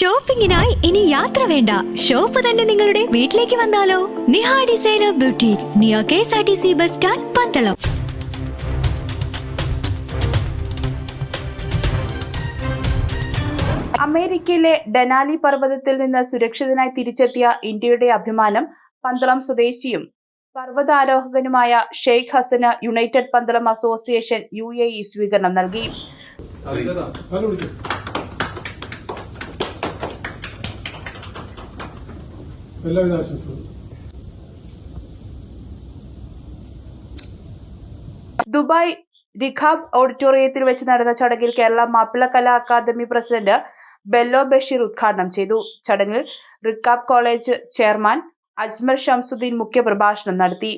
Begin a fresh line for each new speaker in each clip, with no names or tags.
ഷോപ്പിംഗിനായി ഇനി യാത്ര വേണ്ട. ഷോപ്പ് തന്നെ നിങ്ങളുടെ വീട്ടിലേക്ക് വന്നാലോ? Niha designer beauty near K S R T C bus stand Pandalam.
അമേരിക്കയിലെ ഡനാലി പർവതത്തിൽ നിന്ന് സുരക്ഷിതനായി തിരിച്ചെത്തിയ ഇന്ത്യയുടെ അഭിമാനം പന്തളം സ്വദേശിയും പർവതാരോഹകനുമായ Sheikh Hasan united Pandalam association U A E സ്വീകരണം നൽകി.
എല്ലാവിധ ആശംസകളും.
ദുബായ് റിഖാബ് ഓഡിറ്റോറിയത്തിൽ വെച്ച് നടന്ന ചടങ്ങിൽ കേരള മാപ്പിള കലാ അക്കാദമി പ്രസിഡന്റ് ബെല്ലോ ബഷീർ ഉദ്ഘാടനം ചെയ്തു. ചടങ്ങിൽ റിക്കാബ് കോളേജ് ചെയർമാൻ അജ്മൽ ഷംസുദ്ദീൻ മുഖ്യപ്രഭാഷണം നടത്തി.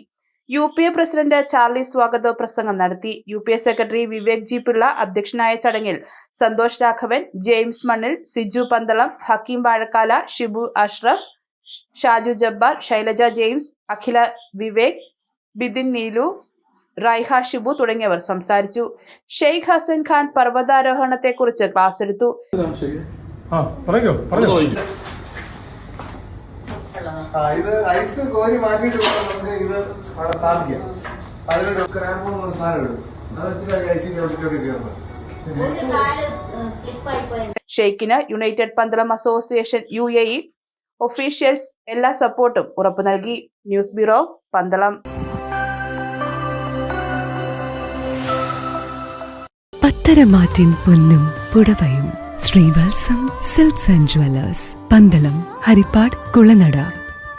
U P A president Charlie സ്വാഗത പ്രസംഗം നടത്തി. U P A secretary Vivek G Pillai അധ്യക്ഷനായ ചടങ്ങിൽ സന്തോഷ് രാഘവൻ ജെയിംസ് മണ്ണിൽ സിജു പന്തളം ഹക്കീം വാഴക്കാല ഷിബു അഷ്റഫ് ഷാജു ജബ്ബാർ ശൈലജ ജെയിംസ് അഖില വിവേക് ബിദിൻ നീലു റൈഹ ഷിബു തുടങ്ങിയവർ സംസാരിച്ചു. ഷെയ്ഖ് ഹസൻ ഖാൻ പർവതാരോഹണത്തെക്കുറിച്ച് ക്ലാസ് എടുത്തു.
ആ പറഞ്ഞോ പറഞ്ഞോ
ആ, ഇത് ഐസ് കോരി മാറ്റിയിട്ട് വേണം നമുക്ക് ഇത് അവിടെ സ്ഥാപിക്കാം അതിനൊരു ക്രാമ്പ് എന്നൊരു സാധനം ഇടും. അത് വെച്ചിട്ട് ഐസ് ചവിട്ടിച്ചോട്ടി കയറുന്നത്
ഒരു പോയി
ഷെയ്ഖിന് united Pandalam association U A E officials എല്ലാ സപ്പോർട്ടും ഉറപ്പു നൽകി. ന്യൂസ് ബ്യൂറോ പന്തളം
പത്തരമാറ്റിൻ പൊന്നും പുടവയും Sreevalsam silks and jewellers Pandalam Harippad Kulanada